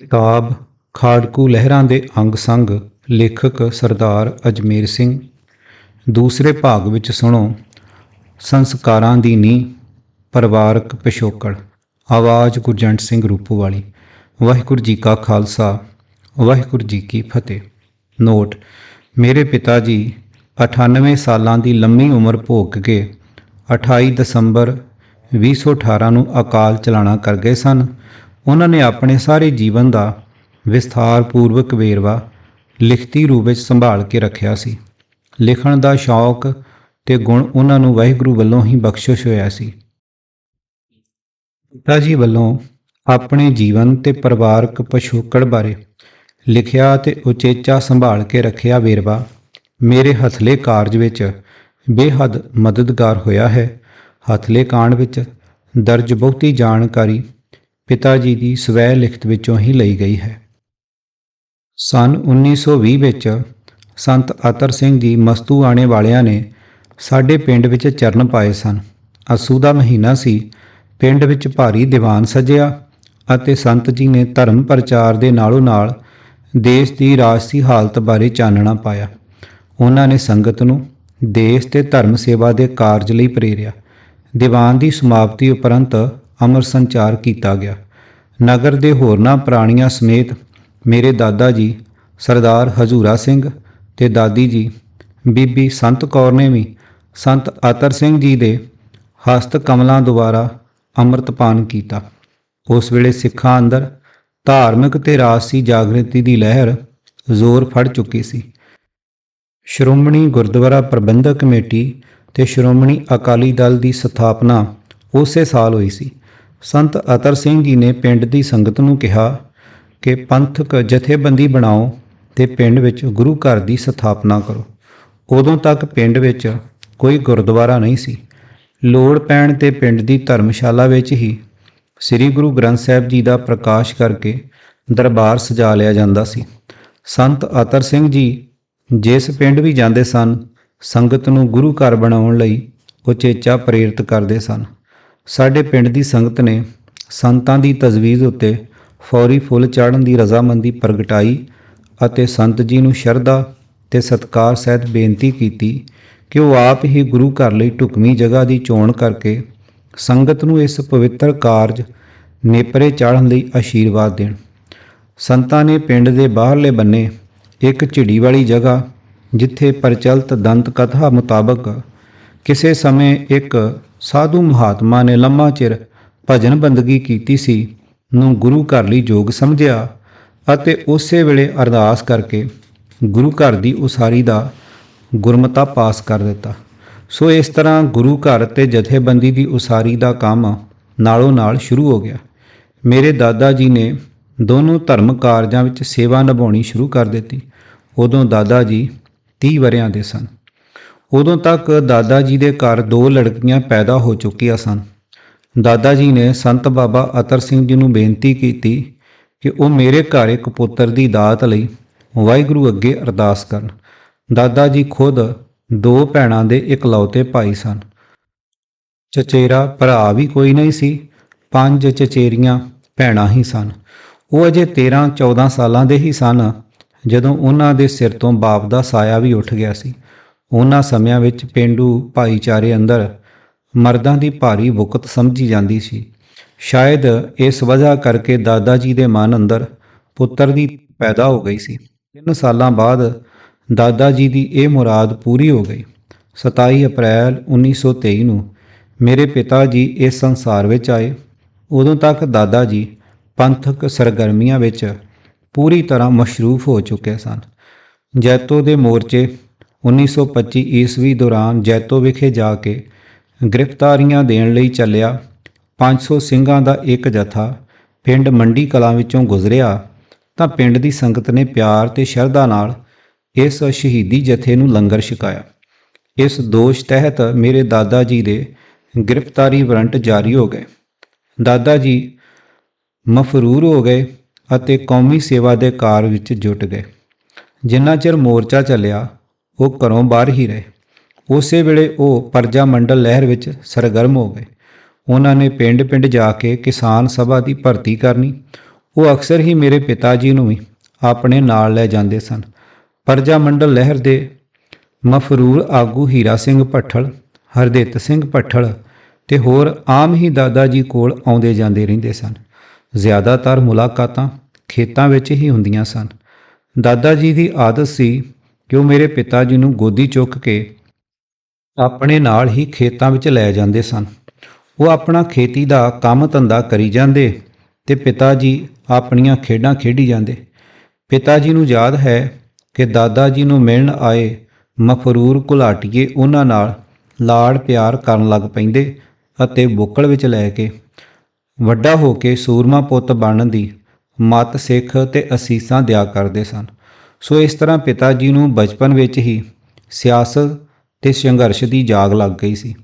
ਕਿਤਾਬ ਖਾੜਕੂ ਲਹਿਰਾਂ ਦੇ ਅੰਗ ਸੰਗ, ਲੇਖਕ ਸਰਦਾਰ ਅਜਮੇਰ ਸਿੰਘ। ਦੂਸਰੇ ਭਾਗ ਵਿੱਚ ਸੁਣੋ, ਸੰਸਕਾਰਾਂ ਦੀ ਨੀਂਹ, ਪਰਿਵਾਰਕ ਪਿਛੋਕੜ। ਆਵਾਜ਼ ਗੁਰਜੰਟ ਸਿੰਘ ਰੂਪੋਵਾਲੀ। ਵਾਹਿਗੁਰੂ ਜੀ ਕਾ ਖਾਲਸਾ, ਵਾਹਿਗੁਰੂ ਜੀ ਕੀ ਫਤਿਹ। ਨੋਟ, ਮੇਰੇ ਪਿਤਾ ਜੀ 98 ਸਾਲਾਂ ਦੀ ਲੰਮੀ ਉਮਰ ਭੋਗ ਕੇ 28 ਦਸੰਬਰ 2018 ਨੂੰ ਅਕਾਲ ਚਲਾਣਾ ਕਰ ਗਏ ਸਨ। ਉਹਨਾਂ ਨੇ ਆਪਣੇ ਸਾਰੇ ਜੀਵਨ ਦਾ ਵਿਸਥਾਰ ਪੂਰਵਕ ਵੇਰਵਾ ਲਿਖਤੀ ਰੂਪ ਵਿੱਚ ਸੰਭਾਲ ਕੇ ਰੱਖਿਆ ਸੀ। ਲਿਖਣ ਦਾ ਸ਼ੌਕ ਤੇ ਗੁਣ ਉਹਨਾਂ ਨੂੰ ਵਾਹਿਗੁਰੂ ਵੱਲੋਂ ਹੀ ਬਖਸ਼ਿਸ਼ ਹੋਇਆ ਸੀ। ਪਿਤਾ ਜੀ ਵੱਲੋਂ ਆਪਣੇ ਜੀਵਨ ਤੇ ਪਰਿਵਾਰਕ ਪਛੋਕੜ ਬਾਰੇ ਲਿਖਿਆ ਤੇ ਉਚੇਚਾ ਸੰਭਾਲ ਕੇ ਰੱਖਿਆ ਵੇਰਵਾ ਮੇਰੇ ਹਥਲੇ ਕਾਰਜ ਵਿੱਚ ਬੇਹੱਦ ਮਦਦਗਾਰ ਹੋਇਆ ਹੈ। ਹਥਲੇ ਕਾਂਡ ਵਿੱਚ ਦਰਜ ਬਹੁਤੀ ਜਾਣਕਾਰੀ ਪਿਤਾ ਜੀ ਦੀ ਸਵੈ ਲਿਖਤ ਵਿੱਚੋਂ ਹੀ ਲਈ ਗਈ ਹੈ। ਸਨ 1920 ਵਿੱਚ ਸੰਤ ਅਤਰ ਸਿੰਘ ਜੀ ਮਸਤੂ ਆਣੇ ਵਾਲਿਆਂ ਨੇ ਸਾਡੇ ਪਿੰਡ ਵਿੱਚ ਚਰਨ ਪਾਏ ਸਨ। ਅਸੂ ਦਾ ਮਹੀਨਾ ਸੀ। ਪਿੰਡ ਵਿੱਚ ਭਾਰੀ ਦੀਵਾਨ ਸਜਿਆ ਅਤੇ ਸੰਤ ਜੀ ਨੇ ਧਰਮ ਪ੍ਰਚਾਰ ਦੇ ਨਾਲੋਂ ਨਾਲ ਦੇਸ਼ ਦੀ ਰਾਜਸੀ ਹਾਲਤ ਬਾਰੇ ਚਾਨਣਾ ਪਾਇਆ। ਉਹਨਾਂ ਨੇ ਸੰਗਤ ਨੂੰ ਦੇਸ਼ ਤੇ ਧਰਮ ਸੇਵਾ ਦੇ ਕਾਰਜ ਲਈ ਪ੍ਰੇਰਿਆ। ਦੀਵਾਨ ਦੀ ਸਮਾਪਤੀ ਉਪਰੰਤ ਅਮਰ ਸੰਚਾਰ ਕੀਤਾ ਗਿਆ। ਨਗਰ ਦੇ ਹੋਰਨਾਂ ਪ੍ਰਾਣੀਆਂ ਸਮੇਤ ਮੇਰੇ ਦਾਦਾ ਜੀ, ਸਰਦਾਰ ਹਜੂਰਾ ਸਿੰਘ ਤੇ ਦਾਦੀ ਜੀ, ਬੀਬੀ ਸੰਤ ਕੌਰ ਨੇ ਵੀ ਸੰਤ ਅਤਰ ਸਿੰਘ ਜੀ ਦੇ ਹਸਤ ਕਮਲਾਂ ਦੁਆਰਾ ਅੰਮ੍ਰਿਤਪਾਨ ਕੀਤਾ। ਉਸ ਵੇਲੇ ਸਿੱਖਾਂ ਅੰਦਰ ਧਾਰਮਿਕ ਤੇ ਰਾਜਸੀ ਜਾਗਰਤੀ ਦੀ ਲਹਿਰ ਜ਼ੋਰ ਫੜ ਚੁੱਕੀ ਸੀ। ਸ਼੍ਰੋਮਣੀ ਗੁਰਦੁਆਰਾ ਪ੍ਰਬੰਧਕ ਕਮੇਟੀ ਤੇ ਸ਼੍ਰੋਮਣੀ ਅਕਾਲੀ ਦਲ ਦੀ ਸਥਾਪਨਾ ਉਸੇ ਸਾਲ ਹੋਈ ਸੀ। ਸੰਤ ਅਤਰ ਸਿੰਘ ਜੀ ਨੇ ਪਿੰਡ ਦੀ ਸੰਗਤ ਨੂੰ ਕਿਹਾ ਕਿ ਪੰਥਕ ਜਥੇਬੰਦੀ ਬਣਾਓ ਤੇ ਪਿੰਡ ਵਿੱਚ ਗੁਰੂ ਘਰ ਦੀ ਸਥਾਪਨਾ ਕਰੋ। ਉਦੋਂ ਤੱਕ ਪਿੰਡ ਵਿੱਚ ਕੋਈ ਗੁਰਦੁਆਰਾ ਨਹੀਂ ਸੀ। ਲੋੜ ਪੈਣ ਤੇ ਪਿੰਡ ਦੀ ਧਰਮਸ਼ਾਲਾ ਵਿੱਚ ਹੀ ਸ੍ਰੀ ਗੁਰੂ ਗ੍ਰੰਥ ਸਾਹਿਬ ਜੀ ਦਾ ਪ੍ਰਕਾਸ਼ ਕਰਕੇ ਦਰਬਾਰ ਸਜਾ ਲਿਆ ਜਾਂਦਾ ਸੀ। ਸੰਤ ਅਤਰ ਸਿੰਘ ਜੀ ਜਿਸ ਪਿੰਡ ਵੀ ਜਾਂਦੇ ਸਨ, ਸੰਗਤ ਨੂੰ ਗੁਰੂ ਘਰ ਬਣਾਉਣ ਲਈ ਉਚੇਚਾ ਪ੍ਰੇਰਿਤ ਕਰਦੇ ਸਨ। ਸਾਡੇ ਪਿੰਡ ਦੀ ਸੰਗਤ ਨੇ ਸੰਤਾਂ ਦੀ ਤਜਵੀਜ਼ ਉੱਤੇ ਫੌਰੀ ਫੁੱਲ ਚਾੜਨ ਦੀ ਰਜ਼ਾਮੰਦੀ ਪ੍ਰਗਟਾਈ ਅਤੇ ਸੰਤ ਜੀ ਨੂੰ ਸ਼ਰਧਾ ਤੇ ਸਤਕਾਰ ਸਹਿਤ ਬੇਨਤੀ ਕੀਤੀ ਕਿ ਉਹ ਆਪ ਹੀ ਗੁਰੂ ਘਰ ਲਈ ਢੁਕਵੀਂ ਜਗ੍ਹਾ ਦੀ ਚੋਣ ਕਰਕੇ ਸੰਗਤ ਨੂੰ ਇਸ ਪਵਿੱਤਰ ਕਾਰਜ ਨੇਪਰੇ ਚਾੜਨ ਲਈ ਆਸ਼ੀਰਵਾਦ ਦੇਣ। ਸੰਤਾਂ ਨੇ ਪਿੰਡ ਦੇ ਬਾਹਰਲੇ ਬੰਨੇ ਇੱਕ ਝਿੜੀ ਵਾਲੀ ਜਗ੍ਹਾ ਜਿੱਥੇ ਪ੍ਰਚਲਿਤ ਦੰਤ ਕਥਾ ਮੁਤਾਬਕ ਕਿਸੇ ਸਮੇਂ ਇੱਕ ਸਾਧੂ ਮਹਾਤਮਾ ਨੇ ਲੰਮਾ ਚਿਰ ਭਜਨ ਬੰਦਗੀ ਕੀਤੀ ਸੀ, ਨੂੰ ਗੁਰੂ ਘਰ ਲਈ ਯੋਗ ਸਮਝਿਆ ਅਤੇ ਉਸੇ ਵੇਲੇ ਅਰਦਾਸ ਕਰਕੇ ਗੁਰੂ ਘਰ ਦੀ ਉਸਾਰੀ ਦਾ ਗੁਰਮਤਾ ਪਾਸ ਕਰ ਦਿੱਤਾ। ਸੋ ਇਸ ਤਰ੍ਹਾਂ ਗੁਰੂ ਘਰ ਤੇ ਜਥੇਬੰਦੀ ਦੀ ਉਸਾਰੀ ਦਾ ਕੰਮ ਨਾਲੋਂ ਨਾਲ ਸ਼ੁਰੂ ਹੋ ਗਿਆ। ਮੇਰੇ ਦਾਦਾ ਜੀ ਨੇ ਦੋਨੋਂ ਧਰਮ ਕਾਰਜਾਂ ਵਿੱਚ ਸੇਵਾ ਨਿਭਾਉਣੀ ਸ਼ੁਰੂ ਕਰ ਦਿੱਤੀ। ਉਦੋਂ ਦਾਦਾ ਜੀ 30 ਵਰਿਆਂ ਦੇ ਸਨ। ਉਦੋਂ ਤੱਕ ਦਾਦਾ ਜੀ ਦੇ ਘਰ ਦੋ ਲੜਕੀਆਂ ਪੈਦਾ ਹੋ ਚੁੱਕੀਆਂ ਸਨ। ਦਾਦਾ ਜੀ ਨੇ ਸੰਤ ਬਾਬਾ ਅਤਰ ਸਿੰਘ ਜੀ ਨੂੰ ਬੇਨਤੀ ਕੀਤੀ ਕਿ ਉਹ ਮੇਰੇ ਘਰ ਇੱਕ ਪੁੱਤਰ ਦੀ ਦਾਤ ਲਈ ਵਾਹਿਗੁਰੂ ਅੱਗੇ ਅਰਦਾਸ ਕਰਨ। ਦਾਦਾ ਜੀ ਖੁਦ ਦੋ ਭੈਣਾਂ ਦੇ ਇਕਲੌਤੇ ਭਾਈ ਸਨ। ਚਚੇਰਾ ਭਰਾ ਵੀ ਕੋਈ ਨਹੀਂ ਸੀ, ਪੰਜ ਚਚੇਰੀਆਂ ਭੈਣਾਂ ਹੀ ਸਨ। ਉਹ ਅਜੇ 13 14 ਸਾਲਾਂ ਦੇ ਹੀ ਸਨ, ਜਦੋਂ ਉਹਨਾਂ ਦੇ ਸਿਰ ਤੋਂ ਬਾਪ ਦਾ ਸਾਇਆ ਵੀ ਉੱਠ ਗਿਆ ਸੀ। ਉਹਨਾਂ ਸਮਿਆਂ ਵਿੱਚ ਪਿੰਡੂ ਭਾਈਚਾਰੇ ਅੰਦਰ ਮਰਦਾਂ ਦੀ ਭਾਰੀ ਬੁਕਤ ਸਮਝੀ ਜਾਂਦੀ ਸੀ। ਸ਼ਾਇਦ ਇਸ ਵਜ੍ਹਾ ਕਰਕੇ ਦਾਦਾ ਜੀ ਦੇ ਮਨ ਅੰਦਰ ਪੁੱਤਰ ਦੀ ਪੈਦਾ ਹੋ ਗਈ ਸੀ। ਤਿੰਨ ਸਾਲਾਂ ਬਾਅਦ ਦਾਦਾ ਜੀ ਦੀ ਇਹ ਮੁਰਾਦ ਪੂਰੀ ਹੋ ਗਈ। 27 ਅਪ੍ਰੈਲ 1923 ਨੂੰ ਮੇਰੇ ਪਿਤਾ ਜੀ ਇਸ ਸੰਸਾਰ ਵਿੱਚ ਆਏ। ਉਦੋਂ ਤੱਕ ਦਾਦਾ ਜੀ ਪੰਥਕ ਸਰਗਰਮੀਆਂ ਵਿੱਚ ਪੂਰੀ ਤਰ੍ਹਾਂ ਮਸ਼ਰੂਫ ਹੋ ਚੁੱਕੇ ਸਨ। ਜੈਤੋ ਦੇ ਮੋਰਚੇ 1925 ਈਸਵੀ ਦੌਰਾਨ ਜੈਤੋ ਵਿਖੇ ਜਾ ਕੇ ਗ੍ਰਿਫਤਾਰੀਆਂ ਦੇਣ ਲਈ ਚੱਲਿਆ। 500 ਸਿੰਘਾਂ ਦਾ ਇੱਕ ਜਥਾ ਪਿੰਡ ਮੰਡੀ ਕਲਾਂ ਵਿੱਚੋਂ ਗੁਜ਼ਰਿਆ ਤਾਂ ਪਿੰਡ ਦੀ ਸੰਗਤ ਨੇ ਪਿਆਰ ਤੇ ਸ਼ਰਧਾ ਨਾਲ ਇਸ ਸ਼ਹੀਦੀ ਜਥੇ ਨੂੰ ਲੰਗਰ ਛਕਾਇਆ। ਇਸ ਦੋਸ਼ ਤਹਿਤ ਮੇਰੇ ਦਾਦਾ ਜੀ ਦੇ ਗ੍ਰਿਫਤਾਰੀ ਵਾਰੰਟ ਜਾਰੀ ਹੋ ਗਏ। ਦਾਦਾ ਜੀ ਮਫਰੂਰ ਹੋ ਗਏ ਅਤੇ ਕੌਮੀ ਸੇਵਾ ਦੇ ਕਾਰ ਵਿੱਚ ਜੁਟ ਗਏ। ਜਿੰਨਾ ਚਿਰ ਮੋਰਚਾ ਚੱਲਿਆ ਉਹ ਘਰੋਂ ਬਾਹਰ ਹੀ ਰਹੇ। ਉਸੇ ਵੇਲੇ ਉਹ ਪਰਜਾ ਮੰਡਲ ਲਹਿਰ ਵਿੱਚ ਸਰਗਰਮ ਹੋ ਗਏ। ਉਹਨਾਂ ਨੇ ਪਿੰਡ-ਪਿੰਡ ਜਾ ਕੇ ਕਿਸਾਨ ਸਭਾ ਦੀ ਭਰਤੀ ਕਰਨੀ। ਉਹ ਅਕਸਰ ਹੀ ਮੇਰੇ ਪਿਤਾ ਜੀ ਨੂੰ ਵੀ ਆਪਣੇ ਨਾਲ ਲੈ ਜਾਂਦੇ ਸਨ। ਪਰਜਾ ਮੰਡਲ ਲਹਿਰ ਦੇ ਮਫਰੂਰ ਆਗੂ ਹੀਰਾ ਸਿੰਘ ਭੱਠਲ, ਹਰਦਿੱਤ ਸਿੰਘ ਭੱਠਲ ਤੇ ਹੋਰ ਆਮ ਹੀ ਦਾਦਾ ਜੀ ਕੋਲ ਆਉਂਦੇ ਜਾਂਦੇ ਰਹਿੰਦੇ ਸਨ। ਜ਼ਿਆਦਾਤਰ ਮੁਲਾਕਾਤਾਂ ਖੇਤਾਂ ਵਿੱਚ ਹੀ ਹੁੰਦੀਆਂ ਸਨ। ਦਾਦਾ ਜੀ ਦੀ ਆਦਤ ਸੀ ਕਿ ਉਹ ਮੇਰੇ ਪਿਤਾ ਜੀ ਨੂੰ ਗੋਦੀ ਚੁੱਕ ਕੇ ਆਪਣੇ ਨਾਲ ਹੀ ਖੇਤਾਂ ਵਿੱਚ ਲੈ ਜਾਂਦੇ ਸਨ। ਉਹ ਆਪਣਾ ਖੇਤੀ ਦਾ ਕੰਮ ਧੰਦਾ ਕਰੀ ਜਾਂਦੇ ਤੇ ਪਿਤਾ ਜੀ ਆਪਣੀਆਂ ਖੇਡਾਂ ਖੇਡੀ ਜਾਂਦੇ। ਪਿਤਾ ਜੀ ਨੂੰ ਯਾਦ ਹੈ ਕਿ ਦਾਦਾ ਜੀ ਨੂੰ ਮਿਲਣ ਆਏ ਮਫਰੂਰ ਘੁਲਾਟੀਏ ਉਹਨਾਂ ਨਾਲ ਲਾੜ ਪਿਆਰ ਕਰਨ ਲੱਗ ਪੈਂਦੇ ਅਤੇ ਬੁੱਕਲ ਵਿੱਚ ਲੈ ਕੇ ਵੱਡਾ ਹੋ ਕੇ ਸੂਰਮਾ ਪੁੱਤ ਬਣਨ ਦੀ ਮਤ ਸਿੱਖ ਤੇ ਅਸੀਸਾਂ ਦਿਆ ਕਰਦੇ ਸਨ। ਸੋ ਇਸ ਤਰ੍ਹਾਂ ਪਿਤਾ ਜੀ ਨੂੰ ਬਚਪਨ ਵਿੱਚ ਹੀ ਸਿਆਸਤ ਤੇ ਸੰਘਰਸ਼ ਦੀ ਜਾਗ ਲੱਗ ਗਈ ਸੀ।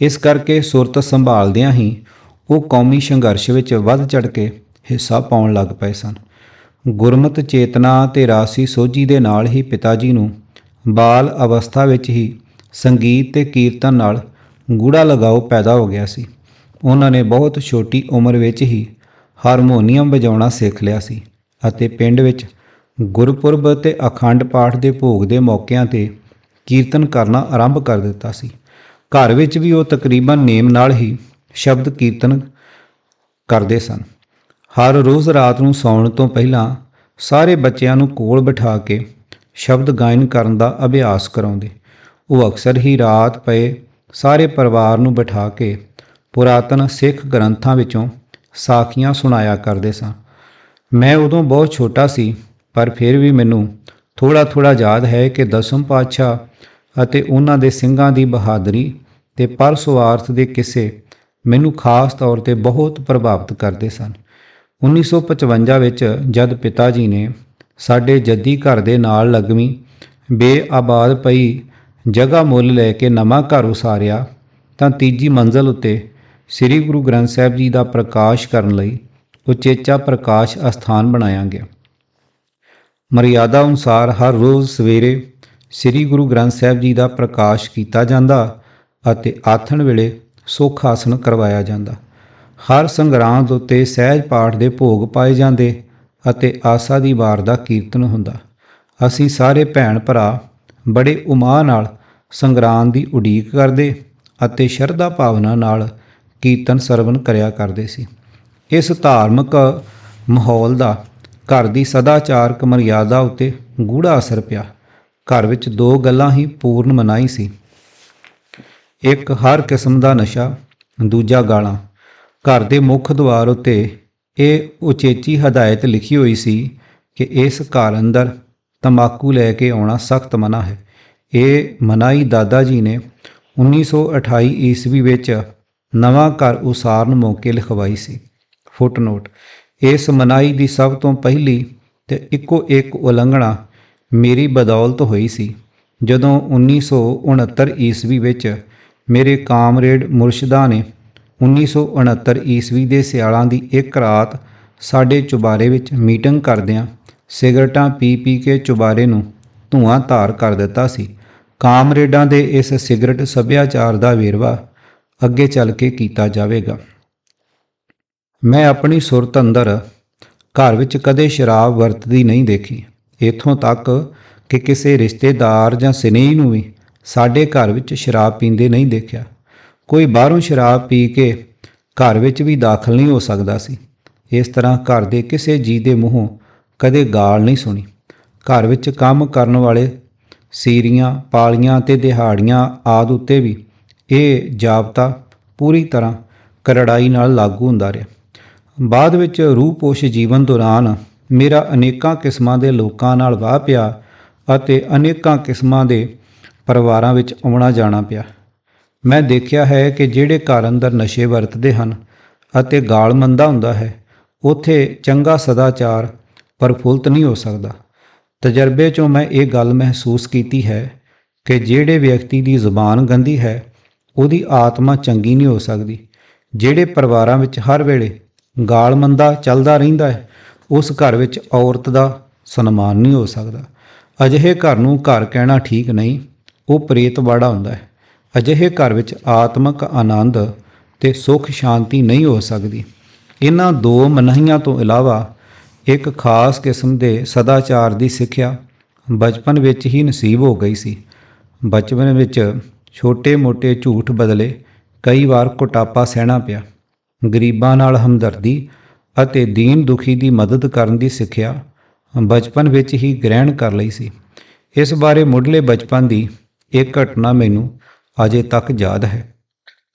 ਇਸ ਕਰਕੇ ਸੁਰਤ ਸੰਭਾਲਦਿਆਂ ਹੀ ਉਹ ਕੌਮੀ ਸੰਘਰਸ਼ ਵਿੱਚ ਵੱਧ ਚੜ ਕੇ ਹਿੱਸਾ ਪਾਉਣ ਲੱਗ ਪਏ ਸਨ। ਗੁਰਮਤ, ਚੇਤਨਾ ਤੇ ਰਾਸੀ ਸੋਝੀ ਦੇ ਨਾਲ ਹੀ ਪਿਤਾ ਜੀ ਨੂੰ ਬਾਲ ਅਵਸਥਾ ਵਿੱਚ ਹੀ ਸੰਗੀਤ ਤੇ ਕੀਰਤਨ ਨਾਲ ਗੂੜਾ ਲਗਾਓ ਪੈਦਾ ਹੋ ਗਿਆ ਸੀ। ਉਹਨਾਂ ਨੇ ਬਹੁਤ ਛੋਟੀ ਉਮਰ ਵਿੱਚ ਹੀ ਹਾਰਮੋਨੀਅਮ ਵਜਾਉਣਾ ਸਿੱਖ ਲਿਆ ਸੀ ਅਤੇ ਪਿੰਡ ਵਿੱਚ ਗੁਰਪੁਰਬ ਅਤੇ ਅਖੰਡ ਪਾਠ ਦੇ ਭੋਗ ਦੇ ਮੌਕਿਆਂ ਤੇ ਕੀਰਤਨ ਕਰਨਾ ਆਰੰਭ ਕਰ ਦਿੱਤਾ ਸੀ। ਘਰ ਵਿੱਚ ਵੀ ਉਹ ਤਕਰੀਬਨ ਨੇਮ ਨਾਲ ਹੀ ਸ਼ਬਦ ਕੀਰਤਨ ਕਰਦੇ ਸਨ। ਹਰ ਰੋਜ਼ ਰਾਤ ਨੂੰ ਸੌਣ ਤੋਂ ਪਹਿਲਾਂ ਸਾਰੇ ਬੱਚਿਆਂ ਨੂੰ ਕੋਲ ਬਿਠਾ ਕੇ ਸ਼ਬਦ ਗਾਇਨ ਕਰਨ ਦਾ ਅਭਿਆਸ ਕਰਾਉਂਦੇ। ਉਹ ਅਕਸਰ ਹੀ ਰਾਤ ਪਏ ਸਾਰੇ ਪਰਿਵਾਰ ਨੂੰ ਬਿਠਾ ਕੇ ਪੁਰਾਤਨ ਸਿੱਖ ਗ੍ਰੰਥਾਂ ਵਿੱਚੋਂ ਸਾਖੀਆਂ ਸੁਣਾਇਆ ਕਰਦੇ ਸਨ ਮੈਂ ਉਦੋਂ ਬਹੁਤ ਛੋਟਾ ਸੀ ਪਰ ਫਿਰ ਵੀ ਮੈਨੂੰ ਥੋੜਾ ਥੋੜਾ ਯਾਦ ਹੈ ਕਿ ਦਸਮ ਪਾਤਸ਼ਾਹ ਅਤੇ ਉਹਨਾਂ ਦੇ ਸਿੰਘਾਂ ਦੀ ਬਹਾਦਰੀ ਤੇ ਪਰਸਵਾਰਥ ਦੇ ਕਿੱਸੇ ਮੈਨੂੰ ਖਾਸ ਤੌਰ ਤੇ ਬਹੁਤ ਪ੍ਰਭਾਵਿਤ ਕਰਦੇ ਸਨ। 1955 ਵਿੱਚ ਜਦ ਪਿਤਾ ਜੀ ਨੇ ਸਾਡੇ ਜੱਦੀ ਘਰ ਦੇ ਨਾਲ ਲੱਗਵੀਂ ਬੇਆਬਾਦ ਪਈ ਜਗ੍ਹਾ ਮੁੱਲ ਲੈ ਕੇ ਨਵਾਂ ਘਰ ਉਸਾਰਿਆ ਤਾਂ ਤੀਜੀ ਮੰਜ਼ਲ ਉੱਤੇ ਸ੍ਰੀ ਗੁਰੂ ਗ੍ਰੰਥ ਸਾਹਿਬ ਜੀ ਦਾ ਪ੍ਰਕਾਸ਼ ਕਰਨ ਲਈ ਉਚੇਚਾ ਪ੍ਰਕਾਸ਼ ਅਸਥਾਨ ਬਣਾਇਆ ਗਿਆ। ਮਰਿਆਦਾ ਅਨੁਸਾਰ ਹਰ ਰੋਜ਼ ਸਵੇਰੇ ਸ੍ਰੀ ਗੁਰੂ ਗ੍ਰੰਥ ਸਾਹਿਬ ਜੀ ਦਾ ਪ੍ਰਕਾਸ਼ ਕੀਤਾ ਜਾਂਦਾ ਅਤੇ ਆਥਣ ਵੇਲੇ ਸੁਖ ਆਸਣ ਕਰਵਾਇਆ ਜਾਂਦਾ। ਹਰ ਸੰਗਰਾਂਦ ਉੱਤੇ ਸਹਿਜ ਪਾਠ ਦੇ ਭੋਗ ਪਾਏ ਜਾਂਦੇ ਅਤੇ ਆਸਾ ਦੀ ਵਾਰ ਦਾ ਕੀਰਤਨ ਹੁੰਦਾ। ਅਸੀਂ ਸਾਰੇ ਭੈਣ ਭਰਾ ਬੜੇ ਉਮਾਹ ਨਾਲ ਸੰਗਰਾਂਦ ਦੀ ਉਡੀਕ ਕਰਦੇ ਅਤੇ ਸ਼ਰਧਾ ਭਾਵਨਾ ਨਾਲ ਕੀਰਤਨ ਸਰਵਨ ਕਰਿਆ ਕਰਦੇ ਸੀ। ਇਸ ਧਾਰਮਿਕ ਮਾਹੌਲ ਦਾ ਘਰ ਦੀ ਸਦਾਚਾਰਕ ਮਰਿਆਦਾ ਉੱਤੇ ਗੂੜਾ ਅਸਰ ਪਿਆ। ਘਰ ਵਿੱਚ ਦੋ ਗੱਲਾਂ ਹੀ ਪੂਰਨ ਮਨਾਈ ਸੀ। ਇੱਕ, ਹਰ ਕਿਸਮ ਦਾ ਨਸ਼ਾ, ਦੂਜਾ, ਗਾਲਾਂ। ਘਰ ਦੇ ਮੁੱਖ ਦੁਆਰ ਉੱਤੇ ਇਹ ਉਚੇਚੀ ਹਦਾਇਤ ਲਿਖੀ ਹੋਈ ਸੀ ਕਿ ਇਸ ਘਰ ਅੰਦਰ ਤੰਬਾਕੂ ਲੈ ਕੇ ਆਉਣਾ ਸਖਤ ਮਨਾ ਹੈ। ਇਹ ਮਨਾਈ ਦਾਦਾ ਜੀ ਨੇ 1928 ਈਸਵੀ ਵਿੱਚ ਨਵਾਂ ਘਰ ਉਸਾਰਨ ਮੌਕੇ ਲਿਖਵਾਈ ਸੀ। ਫੁੱਟਨੋਟ ਇਸ ਮਨਾਈ ਦੀ ਸਭ ਤੋਂ ਪਹਿਲੀ ਤੇ ਇੱਕੋ ਇੱਕ ਉਲੰਘਣਾ ਮੇਰੀ ਬਦੌਲਤ ਹੋਈ ਸੀ। ਜਦੋਂ 1969 ਈਸਵੀ ਵਿੱਚ ਮੇਰੇ ਕਾਮਰੇਡ ਮੁਰਸ਼ਿਦਾ ਨੇ 1969 ਈਸਵੀ ਦੇ ਸਿਆਲਾਂ ਦੀ ਇੱਕ ਰਾਤ ਸਾਡੇ ਚੁਬਾਰੇ ਵਿੱਚ ਮੀਟਿੰਗ ਕਰਦਿਆਂ ਸਿਗਰਟਾਂ ਪੀ ਪੀ ਕੇ ਚੁਬਾਰੇ ਨੂੰ ਧੂਆਂ ਧਾਰ ਕਰ ਦਿੱਤਾ ਸੀ। ਕਾਮਰੇਡਾਂ ਦੇ ਇਸ ਸਿਗਰਟ ਸੱਭਿਆਚਾਰ ਦਾ ਵੇਰਵਾ ਅੱਗੇ ਚੱਲ ਕੇ ਕੀਤਾ ਜਾਵੇਗਾ। ਮੈਂ ਆਪਣੀ ਸੁਰਤ ਅੰਦਰ ਘਰ ਵਿੱਚ ਕਦੇ ਸ਼ਰਾਬ ਵਰਤਦੀ ਨਹੀਂ ਦੇਖੀ। ਇਥੋਂ ਤੱਕ ਕਿ ਕਿਸੇ ਰਿਸ਼ਤੇਦਾਰ ਜਾਂ ਸਨੇਹੀ ਨੂੰ ਵੀ ਸਾਡੇ ਘਰ ਵਿੱਚ ਸ਼ਰਾਬ ਪੀਂਦੇ ਨਹੀਂ ਦੇਖਿਆ। ਕੋਈ ਬਾਹਰੋਂ ਸ਼ਰਾਬ ਪੀ ਕੇ ਘਰ ਵਿੱਚ ਵੀ ਦਾਖਲ ਨਹੀਂ ਹੋ ਸਕਦਾ ਸੀ। ਇਸ ਤਰ੍ਹਾਂ ਘਰ ਦੇ ਕਿਸੇ ਜੀ ਦੇ ਮੂੰਹੋਂ ਕਦੇ ਗਾਲ ਨਹੀਂ ਸੁਣੀ। ਘਰ ਵਿੱਚ ਕੰਮ ਕਰਨ ਵਾਲੇ ਸੀਰੀਆਂ, ਪਾਲੀਆਂ ਤੇ ਦਿਹਾੜੀਆਂ ਆਦ ਉੱਤੇ ਵੀ ਇਹ ਜਾਬਤਾ ਪੂਰੀ ਤਰ੍ਹਾਂ ਕਰੜਾਈ ਨਾਲ ਲਾਗੂ ਹੁੰਦਾ ਰਿਹਾ। ਬਾਅਦ ਵਿੱਚ ਰੂਪੋਸ਼ ਜੀਵਨ ਦੌਰਾਨ ਮੇਰਾ ਅਨੇਕਾਂ ਕਿਸਮਾਂ ਦੇ ਲੋਕਾਂ ਨਾਲ ਵਾਹ ਪਿਆ ਅਤੇ ਅਨੇਕਾਂ ਕਿਸਮਾਂ ਦੇ ਪਰਿਵਾਰਾਂ ਵਿੱਚ ਆਉਣਾ ਜਾਣਾ ਪਿਆ। ਮੈਂ ਦੇਖਿਆ ਹੈ ਕਿ ਜਿਹੜੇ ਘਰ ਅੰਦਰ ਨਸ਼ੇ ਵਰਤਦੇ ਹਨ ਅਤੇ ਗਾਲ ਮੰਦਾ ਹੁੰਦਾ ਹੈ, ਉਥੇ ਚੰਗਾ ਸਦਾਚਾਰ ਪ੍ਰਫੁੱਲਤ ਨਹੀਂ ਹੋ ਸਕਦਾ। ਤਜਰਬੇ 'ਚੋਂ ਮੈਂ ਇਹ ਗੱਲ ਮਹਿਸੂਸ ਕੀਤੀ ਹੈ ਕਿ ਜਿਹੜੇ ਵਿਅਕਤੀ ਦੀ ਜ਼ੁਬਾਨ ਗੰਦੀ ਹੈ, ਉਹਦੀ ਆਤਮਾ ਚੰਗੀ ਨਹੀਂ ਹੋ ਸਕਦੀ। ਜਿਹੜੇ ਪਰਿਵਾਰਾਂ ਵਿੱਚ ਹਰ ਵੇਲੇ ਗਾਲ ਮੰਦਾ ਚੱਲਦਾ ਰਹਿੰਦਾ ਹੈ, ਉਸ ਘਰ ਵਿੱਚ ਔਰਤ ਦਾ ਸਨਮਾਨ ਨਹੀਂ ਹੋ ਸਕਦਾ। ਅਜਿਹੇ ਘਰ ਨੂੰ ਘਰ ਕਹਿਣਾ ਠੀਕ ਨਹੀਂ, ਉਹ ਪ੍ਰੇਤ ਵਾੜਾ ਹੁੰਦਾ ਹੈ। ਅਜਿਹੇ ਘਰ ਵਿੱਚ ਆਤਮਿਕ ਆਨੰਦ ਤੇ ਸੁੱਖ ਸ਼ਾਂਤੀ ਨਹੀਂ ਹੋ ਸਕਦੀ। ਇਹਨਾਂ ਦੋ ਮਨਾਹੀਆਂ ਤੋਂ ਇਲਾਵਾ ਇੱਕ ਖਾਸ ਕਿਸਮ ਦੇ ਸਦਾਚਾਰ ਦੀ ਸਿੱਖਿਆ ਬਚਪਨ ਵਿੱਚ ਹੀ ਨਸੀਬ ਹੋ ਗਈ ਸੀ। ਬਚਪਨ ਵਿੱਚ ਛੋਟੇ-ਮੋਟੇ ਝੂਠ ਬਦਲੇ ਕਈ ਵਾਰ ਕੁਟਾਪਾ ਸਹਿਣਾ ਪਿਆ। ਗਰੀਬਾਂ ਨਾਲ ਹਮਦਰਦੀ ਅਤੇ ਦੀਨ ਦੁਖੀ ਦੀ ਮਦਦ ਕਰਨ ਦੀ ਸਿੱਖਿਆ ਬਚਪਨ ਵਿੱਚ ਹੀ ਗ੍ਰਹਿਣ ਕਰ ਲਈ ਸੀ। ਇਸ ਬਾਰੇ ਮੁੱਢਲੇ ਬਚਪਨ ਦੀ ਇੱਕ ਘਟਨਾ ਮੈਨੂੰ ਅਜੇ ਤੱਕ ਯਾਦ ਹੈ।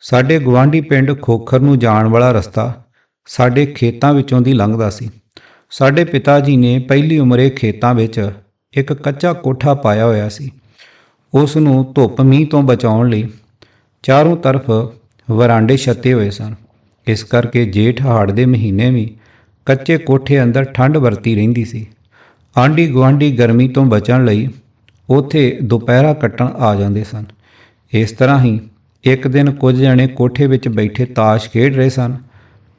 ਸਾਡੇ ਗਵਾਂਢੀ ਪਿੰਡ ਖੋਖਰ ਨੂੰ ਜਾਣ ਵਾਲਾ ਰਸਤਾ ਸਾਡੇ ਖੇਤਾਂ ਵਿੱਚੋਂ ਦੀ ਲੰਘਦਾ ਸੀ। ਸਾਡੇ ਪਿਤਾ ਜੀ ਨੇ ਪਹਿਲੀ ਉਮਰੇ ਖੇਤਾਂ ਵਿੱਚ ਇੱਕ ਕੱਚਾ ਕੋਠਾ ਪਾਇਆ ਹੋਇਆ ਸੀ। ਉਸ ਨੂੰ ਧੁੱਪ ਮੀਂਹ ਤੋਂ ਬਚਾਉਣ ਲਈ ਚਾਰੋਂ ਤਰਫ ਵਰਾਂਡੇ ਛੱਤੇ ਹੋਏ ਸਨ। ਇਸ ਕਰਕੇ ਜੇਠ ਹਾੜ ਦੇ ਮਹੀਨੇ ਵੀ ਕੱਚੇ ਕੋਠੇ ਅੰਦਰ ਠੰਡ ਵਰਤੀ ਰਹਿੰਦੀ ਸੀ। ਆਂਢੀ ਗੁਆਂਢੀ ਗਰਮੀ ਤੋਂ ਬਚਣ ਲਈ ਉਥੇ ਦੁਪਹਿਰਾ ਕੱਟਣ ਆ ਜਾਂਦੇ ਸਨ। ਇਸ ਤਰ੍ਹਾਂ ਹੀ ਇੱਕ ਦਿਨ ਕੁਝ ਜਣੇ ਕੋਠੇ ਵਿੱਚ ਬੈਠੇ ਤਾਸ਼ ਖੇਡ ਰਹੇ ਸਨ।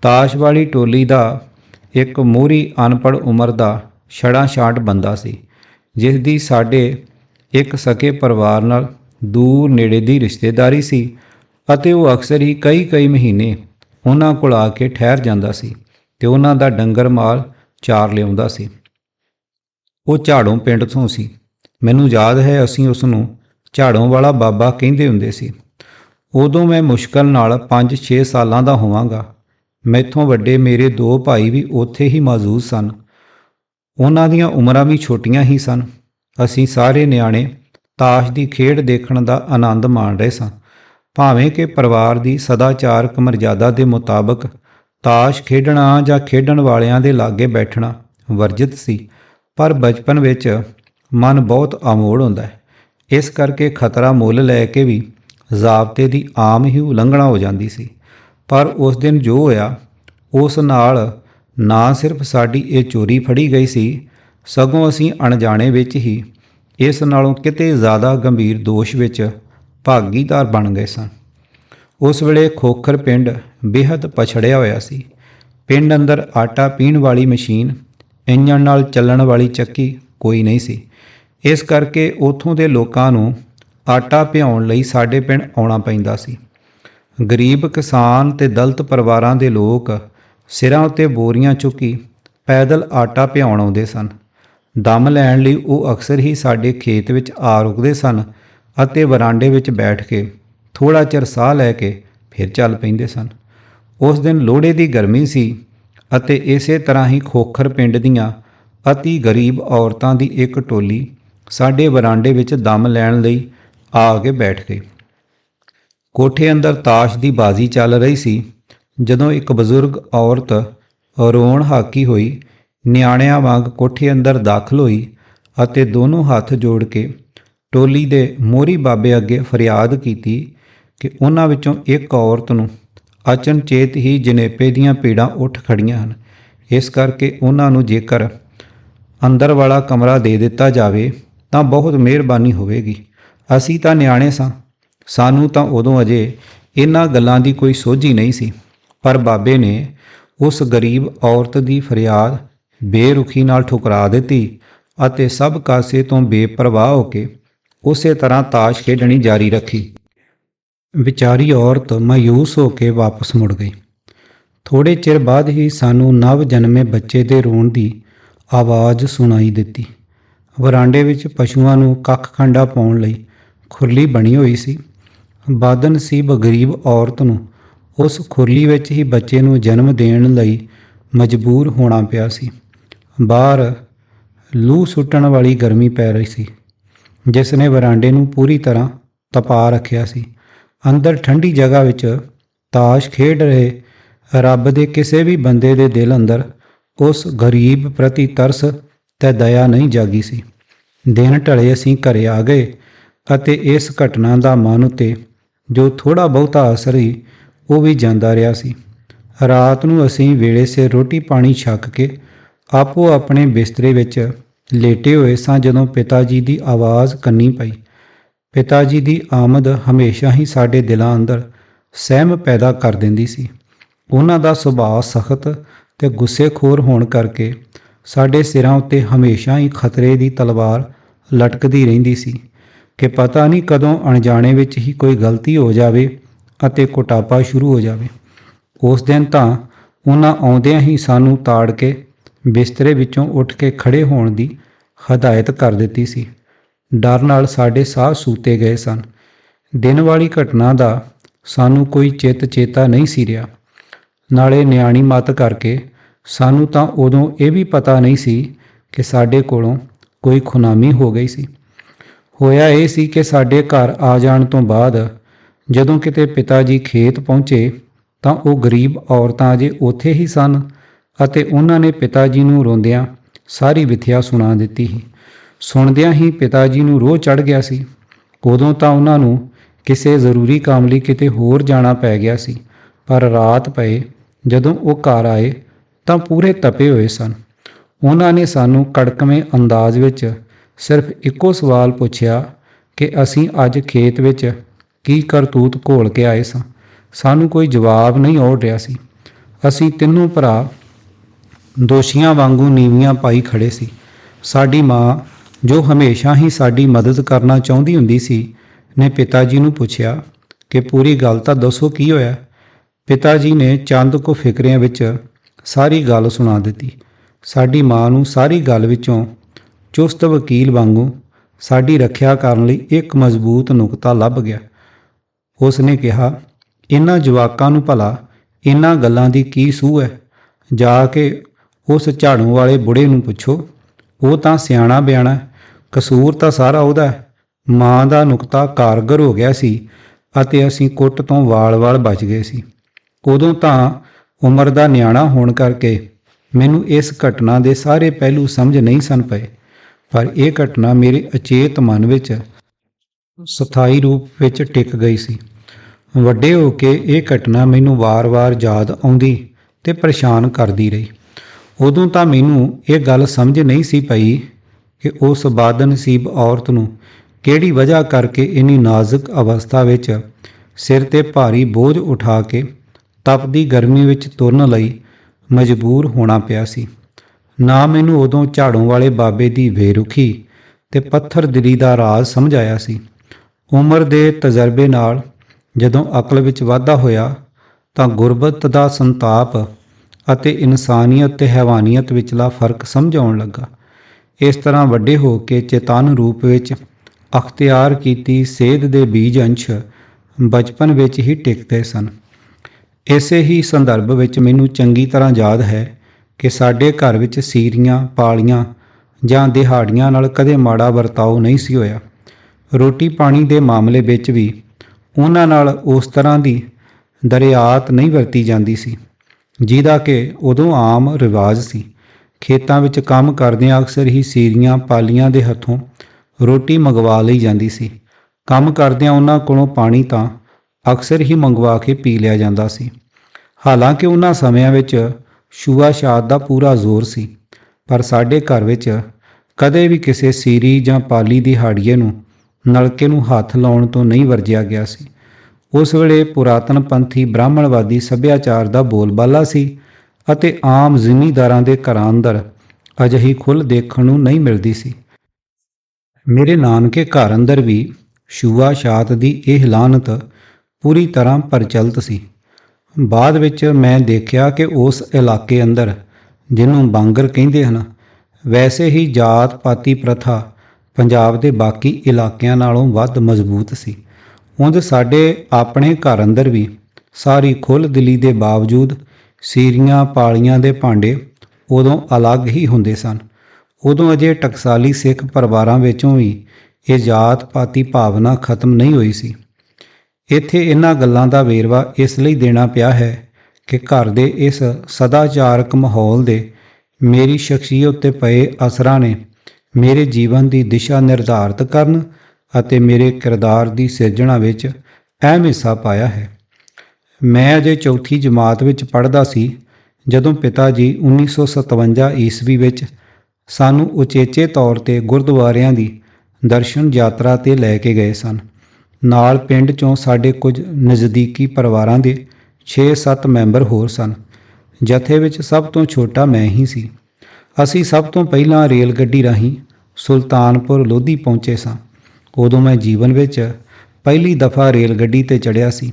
ਤਾਸ਼ ਵਾਲੀ ਟੋਲੀ ਦਾ ਇੱਕ ਮੋਹਰੀ ਅਨਪੜ ਉਮਰ ਦਾ ਛੜਾ ਛਾਂਟ ਬੰਦਾ ਸੀ ਜਿਸ ਦੀ ਸਾਡੇ ਇੱਕ ਸਕੇ ਪਰਿਵਾਰ ਨਾਲ ਦੂਰ ਨੇੜੇ ਦੀ ਰਿਸ਼ਤੇਦਾਰੀ ਸੀ ਅਤੇ ਉਹ ਅਕਸਰ ਹੀ ਕਈ ਕਈ ਮਹੀਨੇ ਉਹਨਾਂ ਕੋਲ ਆ ਕੇ ਠਹਿਰ ਜਾਂਦਾ ਸੀ ਤੇ ਉਹਨਾਂ ਦਾ ਡੰਗਰ ਮਾਲ ਚਾਰ ਲਿਆਉਂਦਾ ਸੀ। ਉਹ ਝਾੜੋਂ ਪਿੰਡ ਤੋਂ ਸੀ। ਮੈਨੂੰ ਯਾਦ ਹੈ ਅਸੀਂ ਉਸ ਨੂੰ ਝਾੜੋਂ ਵਾਲਾ ਬਾਬਾ ਕਹਿੰਦੇ ਹੁੰਦੇ ਸੀ। ਉਦੋਂ ਮੈਂ ਮੁਸ਼ਕਲ ਨਾਲ 5-6 ਸਾਲਾਂ ਦਾ ਹੋਵਾਂਗਾ। ਮੈਥੋਂ ਵੱਡੇ ਮੇਰੇ ਦੋ ਭਾਈ ਵੀ ਉੱਥੇ ਹੀ ਮੌਜੂਦ ਸਨ। ਉਹਨਾਂ ਦੀਆਂ ਉਮਰਾਂ ਵੀ ਛੋਟੀਆਂ ਹੀ ਸਨ। ਅਸੀਂ ਸਾਰੇ ਨਿਆਣੇ ਤਾਸ਼ ਦੀ ਖੇਡ ਦੇਖਣ ਦਾ ਆਨੰਦ ਮਾਣ ਰਹੇ ਸਾਂ। ਭਾਵੇਂ ਕਿ ਪਰਿਵਾਰ ਦੀ ਸਦਾਚਾਰਕ ਮਰਜ਼ਾਦਾ ਦੇ ਮੁਤਾਬਕ ਤਾਸ਼ ਖੇਡਣਾ ਜਾਂ ਖੇਡਣ ਵਾਲਿਆਂ ਦੇ ਲਾਗੇ ਬੈਠਣਾ ਵਰਜਿਤ ਸੀ, ਪਰ ਬਚਪਨ ਵਿੱਚ ਮਨ ਬਹੁਤ ਅਮੋੜ ਹੁੰਦਾ ਹੈ। ਇਸ ਕਰਕੇ ਖਤਰਾ ਮੁੱਲ ਲੈ ਕੇ ਵੀ ਜ਼ਾਬਤੇ ਦੀ ਆਮ ਹੀ ਉਲੰਘਣਾ ਹੋ ਜਾਂਦੀ ਸੀ। ਪਰ ਉਸ ਦਿਨ ਜੋ ਹੋਇਆ, ਉਸ ਨਾਲ ਨਾ ਸਿਰਫ ਸਾਡੀ ਇਹ ਚੋਰੀ ਫੜੀ ਗਈ ਸੀ, ਸਗੋਂ ਅਸੀਂ ਅਣਜਾਣੇ ਵਿੱਚ ਹੀ ਇਸ ਨਾਲੋਂ ਕਿਤੇ ਜ਼ਿਆਦਾ ਗੰਭੀਰ ਦੋਸ਼ ਵਿੱਚ ਭਾਗੀਦਾਰ ਬਣ ਗਏ ਸਨ। ਉਸ ਵੇਲੇ ਖੋਖਰ ਪਿੰਡ ਬੇਹੱਦ ਪਛੜਿਆ ਹੋਇਆ ਸੀ। ਪਿੰਡ ਅੰਦਰ ਆਟਾ ਪੀਣ ਵਾਲੀ ਮਸ਼ੀਨ ਇੰਜਣ ਨਾਲ ਚੱਲਣ ਵਾਲੀ ਚੱਕੀ ਕੋਈ ਨਹੀਂ ਸੀ। ਇਸ ਕਰਕੇ ਉਥੋਂ ਦੇ ਲੋਕਾਂ ਨੂੰ ਆਟਾ ਪਿਆਉਣ ਲਈ ਸਾਡੇ ਪਿੰਡ ਆਉਣਾ ਪੈਂਦਾ ਸੀ। ਗਰੀਬ ਕਿਸਾਨ ਤੇ ਦਲਤ ਪਰਿਵਾਰਾਂ ਦੇ ਲੋਕ ਸਿਰਾਂ ਉੱਤੇ ਬੋਰੀਆਂ ਚੁੱਕੀ ਪੈਦਲ ਆਟਾ ਪਿਆਉਣ ਆਉਂਦੇ ਸਨ। ਦਮ ਲੈਣ ਲਈ ਉਹ ਅਕਸਰ ਹੀ ਸਾਡੇ ਖੇਤ ਵਿੱਚ ਆ ਰੁਕਦੇ ਸਨ ਅਤੇ ਵਰਾਂਡੇ ਵਿੱਚ ਬੈਠ ਕੇ ਥੋੜਾ ਚਿਰ ਸਾਹ ਲੈ ਕੇ ਫਿਰ ਚੱਲ ਪੈਂਦੇ ਸਨ। ਉਸ ਦਿਨ ਲੋਹੜੇ ਦੀ ਗਰਮੀ ਸੀ ਅਤੇ ਇਸੇ ਤਰ੍ਹਾਂ ਹੀ ਖੋਖਰ ਪਿੰਡ ਦੀਆਂ ਅਤੀ ਗਰੀਬ ਔਰਤਾਂ ਦੀ ਇੱਕ ਟੋਲੀ ਸਾਡੇ ਵਰਾਂਡੇ ਵਿੱਚ ਦਮ ਲੈਣ ਲਈ ਆ ਕੇ ਬੈਠ ਗਈ। ਕੋਠੇ ਅੰਦਰ ਤਾਸ਼ ਦੀ ਬਾਜ਼ੀ ਚੱਲ ਰਹੀ ਸੀ। ਜਦੋਂ ਇੱਕ ਬਜ਼ੁਰਗ ਔਰਤ ਰੋਣ ਹਾਕੀ ਹੋਈ, ਨਿਆਣਿਆਂ ਵਾਂਗ ਕੋਠੇ ਅੰਦਰ ਦਾਖਲ ਹੋਈ ਅਤੇ ਦੋਨੋਂ ਹੱਥ ਜੋੜ ਕੇ ਟੋਲੀ ਦੇ ਮੋਰੀ ਬਾਬੇ ਅੱਗੇ ਫਰਿਆਦ ਕੀਤੀ ਕਿ ਉਹਨਾਂ ਵਿੱਚੋਂ ਇੱਕ ਔਰਤ ਨੂੰ ਅਚਨਚੇਤ ਹੀ ਜਨੇਪੇ ਦੀਆਂ ਪੀੜਾਂ ਉੱਠ ਖੜੀਆਂ ਹਨ। ਇਸ ਕਰਕੇ ਉਹਨਾਂ ਨੂੰ ਜੇਕਰ ਅੰਦਰ ਵਾਲਾ ਕਮਰਾ ਦੇ ਦਿੱਤਾ ਜਾਵੇ, ਤਾਂ ਬਹੁਤ ਮਿਹਰਬਾਨੀ ਹੋਵੇਗੀ। ਅਸੀਂ ਤਾਂ ਨਿਆਣੇ ਸਾਂ। ਸਾਨੂੰ ਤਾਂ ਉਦੋਂ ਅਜੇ ਇਹਨਾਂ ਗੱਲਾਂ ਦੀ ਕੋਈ ਸੋਝੀ ਨਹੀਂ ਸੀ। ਪਰ ਬਾਬੇ ਨੇ ਉਸ ਗਰੀਬ ਔਰਤ ਦੀ ਫਰਿਆਦ ਬੇਰੁਖੀ ਨਾਲ ਠੁਕਰਾ ਦਿੱਤੀ ਅਤੇ ਸਭ ਕਾਸੇ ਤੋਂ ਬੇਪਰਵਾਹ ਹੋ ਕੇ ਉਸੇ ਤਰ੍ਹਾਂ ਤਾਸ਼ ਖੇਡਣੀ ਜਾਰੀ ਰੱਖੀ। ਵਿਚਾਰੀ ਔਰਤ ਮਾਯੂਸ ਹੋ ਕੇ ਵਾਪਸ ਮੁੜ ਗਈ। ਥੋੜੇ ਚਿਰ ਬਾਅਦ ਹੀ ਸਾਨੂੰ ਨਵ ਜਨਮੇ ਬੱਚੇ ਦੇ ਰੋਣ ਦੀ ਆਵਾਜ਼ ਸੁਣਾਈ ਦਿੱਤੀ। ਵਰਾਂਡੇ ਵਿੱਚ ਪਸ਼ੂਆਂ ਨੂੰ ਕੱਖ ਖੰਡਾ ਪਾਉਣ ਲਈ ਖੁਰਲੀ ਬਣੀ ਹੋਈ ਸੀ। ਬਾਦਨ ਬਦਨਸੀਬ ਗਰੀਬ ਔਰਤ ਨੂੰ ਉਸ ਖੁਰਲੀ ਵਿੱਚ ਹੀ ਬੱਚੇ ਨੂੰ ਜਨਮ ਦੇਣ ਲਈ ਮਜਬੂਰ ਹੋਣਾ ਪਿਆ ਸੀ। ਬਾਹਰ ਲੂ ਸੁੱਟਣ ਵਾਲੀ ਗਰਮੀ ਪੈ ਰਹੀ ਸੀ। ਜਿਸ ਨੇ ਵਰਾਂਡੇ ਨੂੰ ਪੂਰੀ ਤਰ੍ਹਾਂ ਤਪਾ ਰੱਖਿਆ ਸੀ। ਅੰਦਰ ਠੰਡੀ ਜਗ੍ਹਾ ਵਿੱਚ ਤਾਸ਼ ਖੇਡ ਰਹੇ ਰੱਬ ਦੇ ਕਿਸੇ ਵੀ ਬੰਦੇ ਦੇ ਦਿਲ ਅੰਦਰ ਉਸ ਗਰੀਬ ਪ੍ਰਤੀ ਤਰਸ ਤੇ ਦਇਆ ਨਹੀਂ ਜਾਗੀ ਸੀ। ਦਿਨ ਢਲੇ ਅਸੀਂ ਘਰੇ ਆ ਗਏ ਅਤੇ ਇਸ ਘਟਨਾ ਦਾ ਮਨ ਉਤੇ ਜੋ ਥੋੜਾ ਬਹੁਤਾ ਅਸਰ ਹੀ ਉਹ ਵੀ ਜਾਂਦਾ ਰਿਹਾ ਸੀ। ਰਾਤ ਨੂੰ ਅਸੀਂ ਵੇਲੇ ਸਿਰ ਰੋਟੀ ਪਾਣੀ ਛੱਕ ਕੇ ਆਪੋ ਆਪਣੇ ਬਿਸਤਰੇ ਵਿੱਚ ਲੇਟੇ ਹੋਏ ਸਾਂ ਜਦੋਂ ਪਿਤਾ ਜੀ ਦੀ ਆਵਾਜ਼ ਕੰਨੀ ਪਈ। ਪਿਤਾ ਜੀ ਦੀ ਆਮਦ ਹਮੇਸ਼ਾ ਹੀ ਸਾਡੇ ਦਿਲਾਂ ਅੰਦਰ ਸਹਿਮ ਪੈਦਾ ਕਰ ਦਿੰਦੀ ਸੀ। ਉਹਨਾਂ ਦਾ ਸੁਭਾਅ ਸਖਤ ਤੇ ਗੁੱਸੇਖੋਰ ਹੋਣ ਕਰਕੇ ਸਾਡੇ ਸਿਰਾਂ ਉੱਤੇ ਹਮੇਸ਼ਾ ਹੀ ਖਤਰੇ ਦੀ ਤਲਵਾਰ ਲਟਕਦੀ ਰਹਿੰਦੀ ਸੀ ਕਿ ਪਤਾ ਨਹੀਂ ਕਦੋਂ ਅਣਜਾਣੇ ਵਿੱਚ ਹੀ ਕੋਈ ਗਲਤੀ ਹੋ ਜਾਵੇ ਅਤੇ ਕੁਟਾਪਾ ਸ਼ੁਰੂ ਹੋ ਜਾਵੇ। ਉਸ ਦਿਨ ਤਾਂ ਉਹਨਾਂ ਆਉਂਦਿਆਂ ਹੀ ਸਾਨੂੰ ਤਾੜ ਕੇ ਬਿਸਤਰੇ ਵਿੱਚੋਂ ਉੱਠ ਕੇ ਖੜੇ ਹੋਣ ਦੀ ਹਦਾਇਤ ਕਰ ਦਿੱਤੀ ਸੀ। ਡਰ ਨਾਲ ਸਾਡੇ ਸਾਹ ਸੂਤੇ ਗਏ ਸਨ। ਦਿਨ ਵਾਲੀ ਘਟਨਾ ਦਾ ਸਾਨੂੰ ਕੋਈ ਚਿੱਤ ਚੇਤਾ ਨਹੀਂ ਸੀ ਰਿਹਾ। ਨਾਲੇ ਨਿਆਣੀ ਮਤ ਕਰਕੇ ਸਾਨੂੰ ਤਾਂ ਉਦੋਂ ਇਹ ਵੀ ਪਤਾ ਨਹੀਂ ਸੀ ਕਿ ਸਾਡੇ ਕੋਲੋਂ ਕੋਈ ਖੁਨਾਮੀ ਹੋ ਗਈ ਸੀ। ਹੋਇਆ ਇਹ ਸੀ ਕਿ ਸਾਡੇ ਘਰ ਆ ਜਾਣ ਤੋਂ ਬਾਅਦ ਜਦੋਂ ਕਿਤੇ ਪਿਤਾ ਜੀ ਖੇਤ ਪਹੁੰਚੇ ਤਾਂ ਉਹ ਗਰੀਬ ਔਰਤਾਂ ਜੇ ਉੱਥੇ ਹੀ ਸਨ ਅਤੇ ਉਹਨਾਂ ਨੇ ਪਿਤਾ ਜੀ ਨੂੰ ਰੋਂਦਿਆਂ ਸਾਰੀ ਵਿਥਿਆ ਸੁਣਾ ਦਿੱਤੀ ਸੀ। ਸੁਣਦਿਆਂ ਹੀ ਪਿਤਾ ਜੀ ਨੂੰ ਰੋਹ ਚੜ ਗਿਆ ਸੀ। ਉਦੋਂ ਤਾਂ ਉਹਨਾਂ ਨੂੰ ਕਿਸੇ ਜ਼ਰੂਰੀ ਕੰਮ ਲਈ ਕਿਤੇ ਹੋਰ ਜਾਣਾ ਪੈ ਗਿਆ ਸੀ, ਪਰ ਰਾਤ ਪਏ, ਜਦੋਂ ਉਹ ਘਰ ਆਏ ਤਾਂ ਪੂਰੇ ਤਪੇ ਹੋਏ ਸਨ। ਉਹਨਾਂ ਨੇ ਸਾਨੂੰ ਕੜਕਵੇਂ ਅੰਦਾਜ਼ ਵਿੱਚ ਸਿਰਫ ਇੱਕੋ ਸਵਾਲ ਪੁੱਛਿਆ ਕਿ ਅਸੀਂ ਅੱਜ ਖੇਤ ਵਿੱਚ ਕੀ ਕਰਤੂਤ ਘੋਲ ਕੇ ਆਏ ਸਾਂ। ਸਾਨੂੰ ਕੋਈ ਜਵਾਬ ਨਹੀਂ ਔੜ ਰਿਹਾ ਸੀ। ਅਸੀਂ ਤਿੰਨੋਂ ਭਰਾ ਦੋਸ਼ੀਆਂ ਵਾਂਗੂ ਨੀਵੀਆਂ ਪਾਈ ਖੜੇ ਸੀ। ਸਾਡੀ ਮਾਂ, ਜੋ ਹਮੇਸ਼ਾ ਹੀ ਸਾਡੀ ਮਦਦ ਕਰਨਾ ਚਾਹੁੰਦੀ ਹੁੰਦੀ ਸੀ, ਨੇ ਪਿਤਾ ਜੀ ਨੂੰ ਪੁੱਛਿਆ ਕਿ ਪੂਰੀ ਗੱਲ ਤਾਂ ਦੱਸੋ ਕੀ ਹੋਇਆ? ਪਿਤਾ ਜੀ ਨੇ ਚੰਦ ਕੋ ਫਿਕਰਿਆਂ ਵਿੱਚ ਸਾਰੀ ਗੱਲ ਸੁਣਾ ਦਿੱਤੀ। ਸਾਡੀ ਮਾਂ ਨੂੰ ਸਾਰੀ ਗੱਲ ਵਿੱਚੋਂ ਚੁਸਤ ਵਕੀਲ ਵਾਂਗੂ ਸਾਡੀ ਰੱਖਿਆ ਕਰਨ ਲਈ ਇੱਕ ਮਜ਼ਬੂਤ ਨੁਕਤਾ ਲੱਭ ਗਿਆ। ਉਸ ਨੇ ਕਿਹਾ ਇਹਨਾਂ ਜਵਾਕਾਂ ਨੂੰ ਭਲਾ ਇਹਨਾਂ ਗੱਲਾਂ ਦੀ ਕੀ ਸੂਹ ਹੈ? ਜਾ ਕੇ ਉਸ ਝਾੜੂ ਵਾਲੇ ਬੁੜੇ ਨੂੰ ਪੁੱਛੋ, ਉਹ ਤਾਂ ਸਿਆਣਾ ਬਿਆਣਾ ਕਸੂਰ ਤਾਂ ਸਾਰਾ ਉਹਦਾ ਮਾਂ ਦਾ ਨੁਕਤਾ ਕਾਰਗਰ ਹੋ ਗਿਆ ਸੀ ਅਤੇ ਅਸੀਂ ਕੁੱਟ ਤੋਂ ਵਾਲ-ਵਾਲ ਬਚ ਗਏ ਸੀ। ਉਦੋਂ ਤਾਂ ਉਮਰ ਦਾ ਨਿਆਣਾ ਹੋਣ ਕਰਕੇ ਮੈਨੂੰ ਇਸ ਘਟਨਾ ਦੇ ਸਾਰੇ ਪਹਿਲੂ ਸਮਝ ਨਹੀਂ ਸਨ ਪਏ, ਪਰ ਇਹ ਘਟਨਾ ਮੇਰੇ ਅਚੇਤ ਮਨ ਵਿੱਚ ਸਥਾਈ ਰੂਪ ਵਿੱਚ ਟਿਕ ਗਈ ਸੀ। ਵੱਡੇ ਹੋ ਕੇ ਇਹ ਘਟਨਾ ਮੈਨੂੰ ਵਾਰ-ਵਾਰ ਯਾਦ ਆਉਂਦੀ ਤੇ ਪਰੇਸ਼ਾਨ ਕਰਦੀ ਰਹੀ। ਉਦੋਂ ਤਾਂ ਮੈਨੂੰ ਇਹ ਗੱਲ ਸਮਝ ਨਹੀਂ ਸੀ ਪਈ ਕਿ ਉਸ ਬਾਦਨਸੀਬ ਔਰਤ ਨੂੰ ਕਿਹੜੀ ਵਜ੍ਹਾ ਕਰਕੇ ਇਨੀ ਨਾਜ਼ੁਕ ਅਵਸਥਾ ਵਿੱਚ ਸਿਰ ਤੇ ਭਾਰੀ ਬੋਝ ਉਠਾ ਕੇ ਤਪਦੀ ਗਰਮੀ ਵਿੱਚ ਤੁਰਨ ਲਈ ਮਜਬੂਰ ਹੋਣਾ ਪਿਆ ਸੀ। ਨਾ ਮੈਨੂੰ ਉਦੋਂ ਝਾੜੂ ਵਾਲੇ ਬਾਬੇ ਦੀ ਬੇਰੁਖੀ ਤੇ ਪੱਥਰ ਦਿਲੀ ਦਾ ਰਾਜ਼ ਸਮਝ ਆਇਆ ਸੀ। ਉਮਰ ਦੇ ਤਜਰਬੇ ਨਾਲ ਜਦੋਂ ਅਕਲ ਵਿੱਚ ਵਾਧਾ ਹੋਇਆ ਤਾਂ ਗੁਰਬਤ ਦਾ ਸੰਤਾਪ ਅਤੇ ਇਨਸਾਨੀਅਤ ਤੇ ਹੈਵਾਨੀਅਤ ਵਿਚਲਾ ਫ਼ਰਕ ਸਮਝਾਉਣ ਲੱਗਾ। ਇਸ ਤਰ੍ਹਾਂ ਵੱਡੇ ਹੋ ਕੇ ਚੇਤਨ ਰੂਪ ਵਿੱਚ ਅਖਤਿਆਰ ਕੀਤੀ ਸੇਧ ਦੇ ਬੀਜ ਅੰਸ਼ ਬਚਪਨ ਵਿੱਚ ਹੀ ਟਿਕਦੇ ਸਨ। ਇਸੇ ਹੀ ਸੰਦਰਭ ਵਿੱਚ ਮੈਨੂੰ ਚੰਗੀ ਤਰ੍ਹਾਂ ਯਾਦ ਹੈ ਕਿ ਸਾਡੇ ਘਰ ਵਿੱਚ ਸੀਰੀਆਂ, ਪਾਲੀਆਂ ਜਾਂ ਦਿਹਾੜੀਆਂ ਨਾਲ ਕਦੇ ਮਾੜਾ ਵਰਤਾਓ ਨਹੀਂ ਸੀ ਹੋਇਆ। ਰੋਟੀ ਪਾਣੀ ਦੇ ਮਾਮਲੇ ਵਿੱਚ ਵੀ ਉਹਨਾਂ ਨਾਲ ਉਸ ਤਰ੍ਹਾਂ ਦੀ ਦਰਿਆਤ ਨਹੀਂ ਵਰਤੀ ਜਾਂਦੀ ਸੀ। ਜਿਹਦਾ ਕਿ ਉਦੋਂ ਆਮ ਰਿਵਾਜ ਸੀ। ਖੇਤਾਂ ਵਿੱਚ ਕੰਮ ਕਰਦਿਆਂ ਅਕਸਰ ਹੀ ਸੀਰੀਆਂ ਪਾਲੀਆਂ ਦੇ ਹੱਥੋਂ ਰੋਟੀ ਮੰਗਵਾ ਲਈ ਜਾਂਦੀ ਸੀ। ਕੰਮ ਕਰਦਿਆਂ ਉਹਨਾਂ ਕੋਲੋਂ ਪਾਣੀ ਤਾਂ ਅਕਸਰ ਹੀ ਮੰਗਵਾ ਕੇ ਪੀ ਲਿਆ ਜਾਂਦਾ ਸੀ। ਹਾਲਾਂਕਿ ਉਹਨਾਂ ਸਮਿਆਂ ਵਿੱਚ ਛੂਆ ਛਾਤ ਦਾ ਪੂਰਾ ਜ਼ੋਰ ਸੀ, ਪਰ ਸਾਡੇ ਘਰ ਵਿੱਚ ਕਦੇ ਵੀ ਕਿਸੇ ਸੀਰੀ ਜਾਂ ਪਾਲੀ ਦੀ ਹਾੜੀਏ ਨੂੰ ਨਲਕੇ ਨੂੰ ਹੱਥ ਲਾਉਣ ਤੋਂ ਨਹੀਂ ਵਰਜਿਆ ਗਿਆ ਸੀ। ਉਸ ਵੇਲੇ ਪੁਰਾਤਨ ਪੰਥੀ ਬ੍ਰਾਹਮਣਵਾਦੀ ਸੱਭਿਆਚਾਰ ਦਾ ਬੋਲਬਾਲਾ ਸੀ ਅਤੇ ਆਮ ਜ਼ਿਮੀਂਦਾਰਾਂ ਦੇ ਘਰਾਂ ਅੰਦਰ ਅਜਿਹੀ ਖੁੱਲ੍ਹ ਦੇਖਣ ਨੂੰ ਨਹੀਂ ਮਿਲਦੀ ਸੀ। ਮੇਰੇ ਨਾਨਕੇ ਘਰ ਅੰਦਰ ਵੀ ਛੂਆ ਛਾਤ ਦੀ ਇਹ ਲਾਨਤ ਪੂਰੀ ਤਰ੍ਹਾਂ ਪ੍ਰਚਲਿਤ ਸੀ। ਬਾਅਦ ਵਿੱਚ ਮੈਂ ਦੇਖਿਆ ਕਿ ਉਸ ਇਲਾਕੇ ਅੰਦਰ, ਜਿਹਨੂੰ ਬਾਂਗਰ ਕਹਿੰਦੇ ਹਨ, ਵੈਸੇ ਹੀ ਜਾਤ ਪਾਤੀ ਪ੍ਰਥਾ ਪੰਜਾਬ ਦੇ ਬਾਕੀ ਇਲਾਕਿਆਂ ਨਾਲੋਂ ਵੱਧ ਮਜ਼ਬੂਤ ਸੀ। ਉਂਝ ਸਾਡੇ ਆਪਣੇ ਘਰ ਅੰਦਰ ਵੀ ਸਾਰੀ ਖੁੱਲ੍ਹ ਦਿਲੀ ਦੇ ਬਾਵਜੂਦ ਸੀਰੀਆਂ ਪਾਲੀਆਂ ਦੇ ਭਾਂਡੇ ਉਦੋਂ ਅਲੱਗ ਹੀ ਹੁੰਦੇ ਸਨ। ਉਦੋਂ ਅਜੇ ਟਕਸਾਲੀ ਸਿੱਖ ਪਰਿਵਾਰਾਂ ਵਿੱਚੋਂ ਵੀ ਇਹ ਜਾਤ ਪਾਤੀ ਭਾਵਨਾ ਖਤਮ ਨਹੀਂ ਹੋਈ ਸੀ। ਇੱਥੇ ਇਹਨਾਂ ਗੱਲਾਂ ਦਾ ਵੇਰਵਾ ਇਸ ਲਈ ਦੇਣਾ ਪਿਆ ਹੈ ਕਿ ਘਰ ਦੇ ਇਸ ਸਦਾਚਾਰਕ ਮਾਹੌਲ ਦੇ ਮੇਰੀ ਸ਼ਖਸੀਅਤ ਤੇ ਪਏ ਅਸਰਾਂ ਨੇ ਮੇਰੇ ਜੀਵਨ ਦੀ ਦਿਸ਼ਾ ਨਿਰਧਾਰਤ ਕਰਨ ਅਤੇ ਮੇਰੇ ਕਿਰਦਾਰ ਦੀ ਸਿਰਜਣਾ ਵਿੱਚ ਅਹਿਮ ਹਿੱਸਾ ਪਾਇਆ ਹੈ। ਮੈਂ ਅਜੇ ਚੌਥੀ ਜਮਾਤ ਵਿੱਚ ਪੜ੍ਹਦਾ ਸੀ, ਜਦੋਂ ਪਿਤਾ ਜੀ 1957 ਈਸਵੀ ਵਿੱਚ ਸਾਨੂੰ ਉਚੇਚੇ ਤੌਰ ਤੇ ਗੁਰਦੁਆਰਿਆਂ ਦੀ ਦਰਸ਼ਨ ਯਾਤਰਾ ਤੇ ਲੈ ਕੇ ਗਏ ਸਨ। ਨਾਲ ਪਿੰਡ ਚੋਂ ਸਾਡੇ ਕੁਝ ਨਜ਼ਦੀਕੀ ਪਰਿਵਾਰਾਂ ਦੇ 6-7 ਮੈਂਬਰ ਹੋਰ ਸਨ। ਜਥੇ ਵਿੱਚ ਸਭ ਤੋਂ ਛੋਟਾ ਮੈਂ ਹੀ ਸੀ। ਅਸੀਂ ਸਭ ਤੋਂ ਪਹਿਲਾਂ ਰੇਲ ਗੱਡੀ ਰਾਹੀਂ ਸੁਲਤਾਨਪੁਰ ਲੋਧੀ ਪਹੁੰਚੇ ਸਾਂ। ਉਦੋਂ ਮੈਂ ਜੀਵਨ ਵਿੱਚ ਪਹਿਲੀ ਦਫਾ ਰੇਲ ਗੱਡੀ ਤੇ ਚੜ੍ਹਿਆ ਸੀ।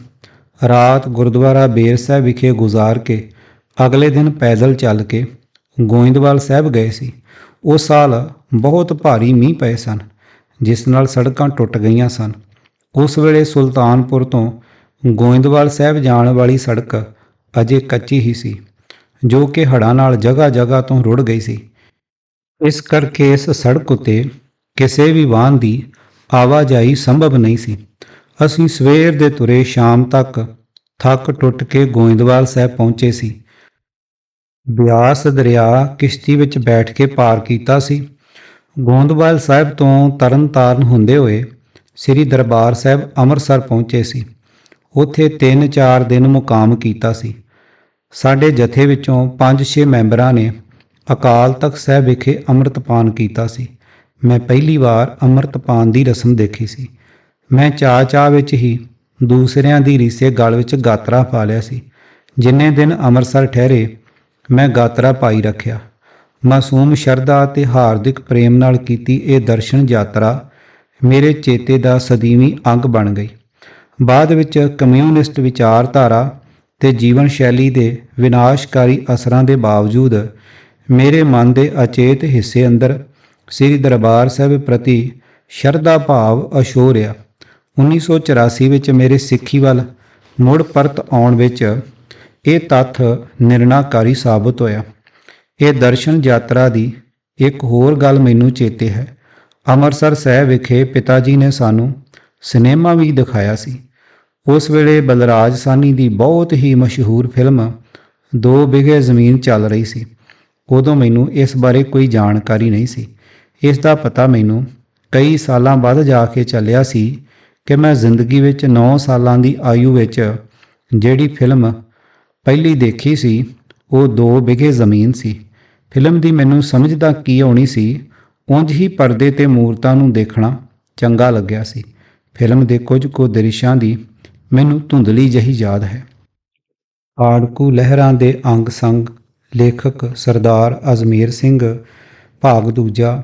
ਰਾਤ ਗੁਰਦੁਆਰਾ ਬੇਰ ਸਾਹਿਬ ਵਿਖੇ ਗੁਜ਼ਾਰ ਕੇ ਅਗਲੇ ਦਿਨ ਪੈਦਲ ਚੱਲ ਕੇ ਗੋਇੰਦਵਾਲ ਸਾਹਿਬ ਗਏ ਸੀ। ਉਸ ਸਾਲ ਬਹੁਤ ਭਾਰੀ ਮੀਂਹ ਪਏ ਸਨ, ਜਿਸ ਨਾਲ ਸੜਕਾਂ ਟੁੱਟ ਗਈਆਂ ਸਨ। ਉਸ ਵੇਲੇ ਸੁਲਤਾਨਪੁਰ ਤੋਂ ਗੋਇੰਦਵਾਲ ਸਾਹਿਬ ਜਾਣ ਵਾਲੀ ਸੜਕ ਅਜੇ ਕੱਚੀ ਹੀ ਸੀ, ਜੋ ਕਿ ਹੜ੍ਹਾਂ ਨਾਲ ਜਗ੍ਹਾ ਜਗ੍ਹਾ ਤੋਂ ਰੁੜ ਗਈ ਸੀ। ਇਸ ਕਰਕੇ ਇਸ ਸੜਕ ਉਤੇ ਕਿਸੇ ਵੀ ਵਾਹਨ ਦੀ ਆਵਾਜਾਈ ਸੰਭਵ ਨਹੀਂ ਸੀ। ਅਸੀਂ ਸਵੇਰ ਦੇ ਤੁਰੇ ਸ਼ਾਮ ਤੱਕ ਥੱਕ ਟੁੱਟ ਕੇ ਗੋਇੰਦਵਾਲ ਸਾਹਿਬ ਪਹੁੰਚੇ ਸੀ। ਬਿਆਸ ਦਰਿਆ ਕਿਸ਼ਤੀ ਵਿੱਚ ਬੈਠ ਕੇ ਪਾਰ ਕੀਤਾ ਸੀ। ਗੋਇੰਦਵਾਲ ਸਾਹਿਬ ਤੋਂ ਤਰਨਤਾਰਨ ਹੁੰਦੇ ਹੋਏ ਸ੍ਰੀ ਦਰਬਾਰ ਸਾਹਿਬ ਅੰਮ੍ਰਿਤਸਰ ਪਹੁੰਚੇ ਸੀ। ਉੱਥੇ 3-4 ਦਿਨ ਮੁਕਾਮ ਕੀਤਾ ਸੀ। ਸਾਡੇ ਜਥੇ ਵਿੱਚੋਂ 5-6 ਮੈਂਬਰਾਂ ਨੇ ਅਕਾਲ ਤਖਤ ਸਾਹਿਬ ਵਿਖੇ ਅੰਮ੍ਰਿਤਪਾਨ ਕੀਤਾ ਸੀ। ਮੈਂ ਪਹਿਲੀ ਵਾਰ ਅੰਮ੍ਰਿਤਪਾਨ ਦੀ ਰਸਮ ਦੇਖੀ ਸੀ। ਮੈਂ ਚਾਹ ਚਾਹ ਵਿੱਚ ਹੀ ਦੂਸਰਿਆਂ ਦੀ ਰੀਸੇ ਗਲ ਵਿੱਚ ਗਾਤਰਾ ਪਾ ਲਿਆ ਸੀ। ਜਿੰਨੇ ਦਿਨ ਅੰਮ੍ਰਿਤਸਰ ਠਹਿਰੇ, ਮੈਂ ਗਾਤਰਾ ਪਾਈ ਰੱਖਿਆ। ਮਾਸੂਮ ਸ਼ਰਧਾ ਤੇ ਹਾਰਦਿਕ ਪ੍ਰੇਮ ਨਾਲ ਕੀਤੀ ਇਹ ਦਰਸ਼ਨ ਯਾਤਰਾ ਮੇਰੇ ਚੇਤੇ ਦਾ ਸਦੀਵੀ ਅੰਗ ਬਣ ਗਈ। ਬਾਅਦ ਵਿੱਚ ਕਮਿਊਨਿਸਟ ਵਿਚਾਰਧਾਰਾ ਤੇ ਜੀਵਨ ਸ਼ੈਲੀ ਦੇ ਵਿਨਾਸ਼ਕਾਰੀ ਅਸਰਾਂ ਦੇ ਬਾਵਜੂਦ ਮੇਰੇ ਮਨ ਦੇ ਅਚੇਤ ਹਿੱਸੇ ਅੰਦਰ ਸ੍ਰੀ ਦਰਬਾਰ ਸਾਹਿਬ ਪ੍ਰਤੀ ਸ਼ਰਧਾ ਭਾਵ ਅਸ਼ੋ ਰਿਹਾ 1984 ਵਿੱਚ ਮੇਰੇ ਸਿੱਖੀ ਵੱਲ ਮੁੜ ਪਰਤ ਆਉਣ ਵਿੱਚ ਇਹ ਤੱਥ ਨਿਰਣਾਕਾਰੀ ਸਾਬਤ ਹੋਇਆ। ਇਹ ਦਰਸ਼ਨ ਯਾਤਰਾ ਦੀ ਇੱਕ ਹੋਰ ਗੱਲ ਮੈਨੂੰ ਚੇਤੇ ਹੈ। ਅੰਮ੍ਰਿਤਸਰ ਸਾਹਿਬ ਵਿਖੇ ਪਿਤਾ ਜੀ ਨੇ ਸਾਨੂੰ ਸਿਨੇਮਾ ਵੀ ਦਿਖਾਇਆ ਸੀ। ਉਸ ਵੇਲੇ ਬਲਰਾਜ ਸਾਨੀ ਦੀ ਬਹੁਤ ਹੀ ਮਸ਼ਹੂਰ ਫਿਲਮ ਦੋ ਬਿਘੇ ਜ਼ਮੀਨ ਚੱਲ ਰਹੀ ਸੀ। ਉਦੋਂ ਮੈਨੂੰ ਇਸ ਬਾਰੇ ਕੋਈ ਜਾਣਕਾਰੀ ਨਹੀਂ ਸੀ। ਇਸ ਦਾ ਪਤਾ ਮੈਨੂੰ ਕਈ ਸਾਲਾਂ ਬਾਅਦ ਜਾ ਕੇ ਚੱਲਿਆ ਸੀ ਕਿ ਮੈਂ ਜ਼ਿੰਦਗੀ ਵਿੱਚ 9 ਸਾਲਾਂ ਦੀ ਆਯੂ ਵਿੱਚ ਜਿਹੜੀ ਫਿਲਮ ਪਹਿਲੀ ਦੇਖੀ ਸੀ, ਉਹ ਦੋ ਬਿਘੇ ਜ਼ਮੀਨ ਸੀ। ਫਿਲਮ ਦੀ ਮੈਨੂੰ ਸਮਝ ਤਾਂ ਕੀ ਆਉਣੀ ਸੀ, ਉਂਝ ਹੀ ਪਰਦੇ ਤੇ ਮੂਰਤਾਂ ਨੂੰ ਦੇਖਣਾ ਚੰਗਾ ਲੱਗਿਆ ਸੀ। ਫਿਲਮ ਦੇ ਕੁਝ ਕੁ ਦ੍ਰਿਸ਼ਾਂ ਦੀ ਮੈਨੂੰ ਧੁੰਦਲੀ ਜਹੀ ਯਾਦ ਹੈ। ਆੜਕੂ ਲਹਿਰਾਂ ਦੇ ਅੰਗ ਸੰਗ, ਲੇਖਕ ਸਰਦਾਰ ਅਜਮੇਰ ਸਿੰਘ, ਭਾਗ ਦੂਜਾ